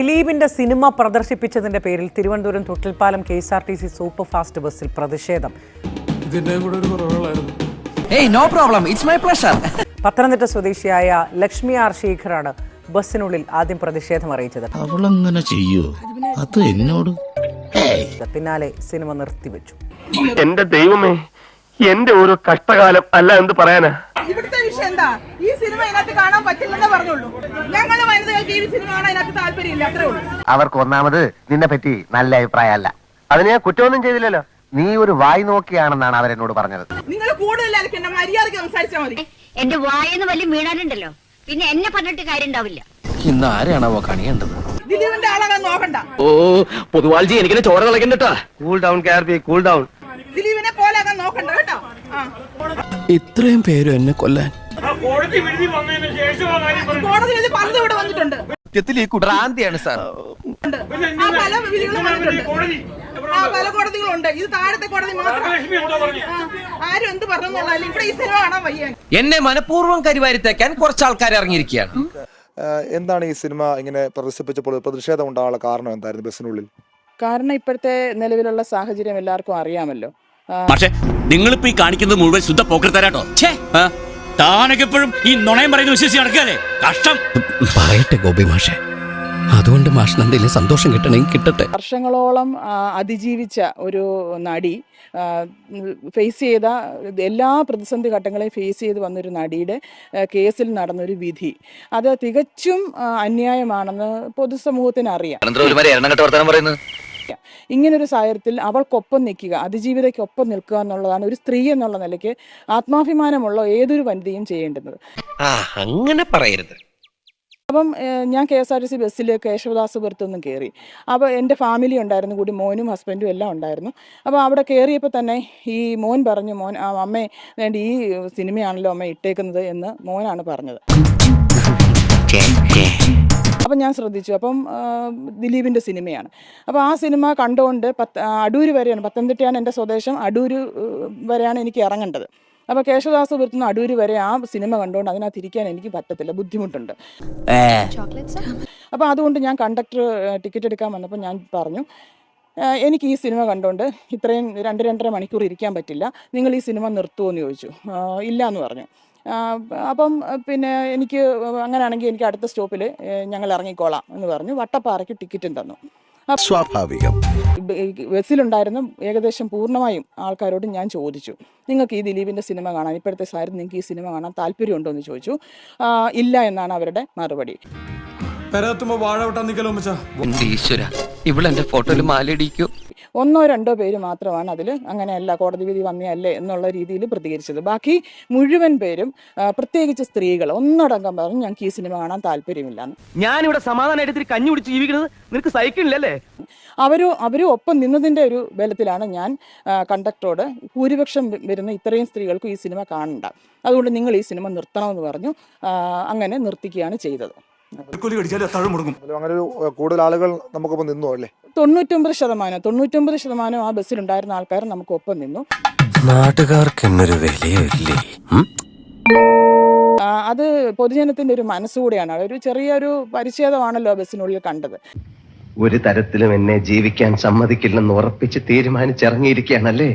ദിലീപിന്റെ സിനിമ പ്രദർശിപ്പിച്ചതിന്റെ പേരിൽ Thiruvananthapuram Thottilpalam K S R T C super fast ബസ്സിൽ പ്രതിഷേധം. ഇതിന്റെ കുറവുകളായിരുന്നു. ഏയ് no problem it's my pleasure Pathanamthitta സ്വദേശിയായ ലക്ഷ്മി ആർ ശേഖറാണ് ബസ്സിനുള്ളിൽ ആദ്യം പ്രതിഷേധം അറിയിച്ചത്. അവളങ്ങനെ ചെയ്യൂ? അത് എന്നോട്. ഏയ് പിന്നാലെ സിനിമ നിർത്തിവെച്ചു. എന്റെ ദൈവമേ എന്റെ ഓരോ കഷ്ടകാലം അല്ല എന്ത് പറയാനാ? ഇവിടുത്തെ വിഷയം എന്താ? ഈ സിനിമ ഇതിനകത്ത് കാണാൻ പറ്റില്ലെന്ന് പറഞ്ഞുള്ളൂ. ഞങ്ങൾ വനിതകൾക്ക് ഈ സിനിമ കാണാൻ ഇതിനകത്ത് താല്പര്യമില്ല അത്രേ ഉള്ളൂ. അവർക്ക് ഒന്നാമത് നിന്നെ പറ്റി നല്ല അഭിപ്രായമല്ല. അതിന് ഞാൻ കുറ്റമൊന്നും ചെയ്തില്ലല്ലോ. നീ ഒരു വായി നോക്കിയാണെന്നാണ് അവരെന്നോട് പറഞ്ഞത്. നിങ്ങൾ കൂടുതൽ മര്യാദയ്ക്ക് മര്യാദയ്ക്ക് സംസാരിച്ചാൽ മതി. എന്റെ വായെന്ന് വലിയ വീണാലുണ്ടല്ലോ പിന്നെ എന്നെ പറഞ്ഞിട്ട് കാര്യം ഉണ്ടാവില്ല ഇന്ന് ആരാണോ കണിയേണ്ടത്? ദിലീപിന്റെ ആളാകാൻ നോക്കണ്ട. ഓ പൊതുവാൾജി എനിക്കിനെ ചോര കളക്കണ്ടട്ടാ cool down K R P cool down നോക്കണ്ട കേട്ടോ. ഇത്രയും പേരും എന്നെ കൊല്ലാൻ. കോടതി വിധി പലതും ഇവിടെ വന്നിട്ടുണ്ട്. ഭ്രാന്തിയാണ് സാർ. ആ പല വിധികളും വന്നിട്ടുണ്ട്. ആ പല കോടതികളുണ്ട്. ഇത് താഴത്തെ കോടതി മാത്രം. ആരും എന്ത് പറഞ്ഞെന്നുള്ളതല്ല ഇവിടെ ഈ സിനിമ കാണാൻ വയ്യ. എന്നെ മനഃപൂർവം കരിവാരിത്തേക്കാൻ കുറച്ച് ആൾക്കാർ ഇറങ്ങിയിരിക്കുകയാണ്. എന്താണ് ഈ സിനിമ ഇങ്ങനെ പ്രദർശിപ്പിച്ചപ്പോൾ പ്രതിഷേധം ഉണ്ടാകാനുള്ള കാരണം എന്തായിരുന്നു ബസ്സിനുള്ളിൽ? കാരണം ഇപ്പോഴത്തെ നിലവിലുള്ള സാഹചര്യം എല്ലാവർക്കും അറിയാമല്ലോ. പക്ഷെ നിങ്ങളിപ്പോ ഈ കാണിക്കുന്നത് മുഴുവൻ ശുദ്ധ പോക്കർത്തരാട്ടോ താനൊക്കെ എപ്പോഴും ഈ നുണയം പറയുന്ന വിശ്വസിച്ച് നടക്കല്ലേ കഷ്ടം. പറയട്ടെ ഗോപി മാഷെ. അതുകൊണ്ട് മാഷിന് എന്തെങ്കിലും സന്തോഷം കിട്ടണമെങ്കിൽ കിട്ടട്ടെ. വർഷങ്ങളോളം അതിജീവിച്ച ഒരു നടി ഫേസ് ചെയ്ത എല്ലാ പ്രതിസന്ധി ഘട്ടങ്ങളെയും ഫേസ് ചെയ്ത് വന്നൊരു നടിയുടെ കേസിൽ നടന്നൊരു വിധി. അത് തികച്ചും അന്യായമാണെന്ന് പൊതുസമൂഹത്തിന് അറിയാം. ഇങ്ങനൊരു സാഹചര്യത്തിൽ അവൾക്കൊപ്പം നിൽക്കുക അതിജീവിതയ്ക്കൊപ്പം നിൽക്കുക എന്നുള്ളതാണ് ഒരു സ്ത്രീ എന്നുള്ള നിലയ്ക്ക് ആത്മാഭിമാനമുള്ള ഏതൊരു വനിതയും ചെയ്യേണ്ടുന്നത്. അങ്ങനെ പറയരുത്. അപ്പം ഞാൻ K S R T C ബസ്സിൽ കേശവദാസ് പുരത്തുനിന്നും കയറി. അപ്പോൾ എന്റെ ഫാമിലി ഉണ്ടായിരുന്നു കൂടി മോനും ഹസ്ബൻഡും എല്ലാം ഉണ്ടായിരുന്നു. അപ്പോൾ അവിടെ കയറിയപ്പോൾ തന്നെ ഈ മോൻ പറഞ്ഞു മോൻ അമ്മേ വേണ്ടി ഈ സിനിമയാണല്ലോ അമ്മ ഇട്ടേക്കുന്നത് എന്ന് മോനാണ് പറഞ്ഞത്. അപ്പം ഞാൻ ശ്രദ്ധിച്ചു. അപ്പം ദിലീപിന്റെ സിനിമയാണ്. അപ്പോൾ ആ സിനിമ കണ്ടുകൊണ്ട് പത്ത് അടൂർ അടൂര് വരെയാണ് പത്തനംതിട്ടയാണ് എന്റെ സ്വദേശം. അടൂര് വരെയാണ് എനിക്ക് ഇറങ്ങേണ്ടത്. അപ്പോൾ കേശവദാസ് വരുത്തുന്ന അടൂര് വരെ ആ സിനിമ കണ്ടുകൊണ്ട് അതിനകത്ത് ഇരിക്കാൻ എനിക്ക് പറ്റത്തില്ല. ബുദ്ധിമുട്ടുണ്ട്. അപ്പോൾ അതുകൊണ്ട് ഞാൻ കണ്ടക്ടർ ടിക്കറ്റ് എടുക്കാൻ വന്നപ്പോൾ ഞാൻ പറഞ്ഞു എനിക്ക് ഈ സിനിമ കണ്ടുകൊണ്ട് ഇത്രയും രണ്ട് രണ്ടര മണിക്കൂർ ഇരിക്കാൻ പറ്റില്ല. നിങ്ങൾ ഈ സിനിമ നിർത്തുമോ എന്ന് ചോദിച്ചു. ഇല്ല എന്ന് പറഞ്ഞു. അപ്പം പിന്നെ എനിക്ക് അങ്ങനെയാണെങ്കിൽ എനിക്ക് അടുത്ത സ്റ്റോപ്പിൽ ഞങ്ങൾ ഇറങ്ങിക്കോളാം എന്ന് പറഞ്ഞു. വട്ടപ്പാറയ്ക്ക് ടിക്കറ്റും തന്നു. സ്വാഭാവികം. ബസ്സിലുണ്ടായിരുന്ന ഏകദേശം പൂർണമായും ആൾക്കാരോട് ഞാൻ ചോദിച്ചു. നിങ്ങൾക്ക് ഈ ദിലീപിന്റെ സിനിമ കാണാൻ ഇപ്പോഴത്തെ സാരി നിങ്ങൾക്ക് ഈ സിനിമ കാണാൻ താല്പര്യമുണ്ടോ? എന്ന് ചോദിച്ചു. ഇല്ല എന്നാണ് അവരുടെ മറുപടി. ഇവിടെ ഫോട്ടോയിൽ മാലയിടിക്കോ ഒന്നോ രണ്ടോ പേര് മാത്രമാണ് അതിൽ അങ്ങനെയല്ല കോടതി വിധി വന്നതല്ലേ എന്നുള്ള രീതിയിൽ പ്രതികരിച്ചത്. ബാക്കി മുഴുവൻ പേരും പ്രത്യേകിച്ച് സ്ത്രീകൾ ഒന്നടങ്കം പറഞ്ഞു ഞങ്ങൾക്ക് ഈ സിനിമ കാണാൻ താല്പര്യമില്ല. ഞാനിവിടെ സമാധാനമായിട്ട് കഞ്ഞി കുടിച്ച് ജീവിക്കുന്നത് നിനക്ക് സഹിക്കണില്ലല്ലേ അവരും അവരും ഒപ്പം നിന്നതിന്റെ ഒരു ബലത്തിലാണ് ഞാൻ കണ്ടക്ടറോട് ഭൂരിപക്ഷം വരുന്ന ഇത്രയും സ്ത്രീകൾക്കും ഈ സിനിമ കാണണ്ട. അതുകൊണ്ട് നിങ്ങൾ ഈ സിനിമ നിർത്തണമെന്ന് പറഞ്ഞു അങ്ങനെ നിർത്തിക്കുകയാണ് ചെയ്തത്. കൊല്ലി കടിച്ചാൽ അത്താഴം മുടങ്ങും. അങ്ങനെ ഒരു കൂടുതൽ ആളുകൾ നമുക്കൊപ്പം നിന്നു അല്ലേ? തൊണ്ണൂറ്റൊമ്പത് ശതമാനം തൊണ്ണൂറ്റൊമ്പത് ശതമാനം ആ ബസ്സിലുണ്ടായിരുന്ന ആൾക്കാർ നമുക്കൊപ്പം നിന്നു. നാട്ടുകാർക്ക് എന്നൊരു വിലയില്ലേ ആ, അത് പൊതുജനത്തിന്റെ ഒരു മനസ്സുകൂടിയാണ്. ഒരു ചെറിയൊരു പരിച്ഛേദമാണല്ലോ ബസ്സിനുള്ളിൽ കണ്ടത്. ഒരു തരത്തിലും എന്നെ ജീവിക്കാൻ സമ്മതിക്കില്ലെന്ന് ഉറപ്പിച്ച് തീരുമാനിച്ചിറങ്ങിയിരിക്കുകയാണല്ലേ?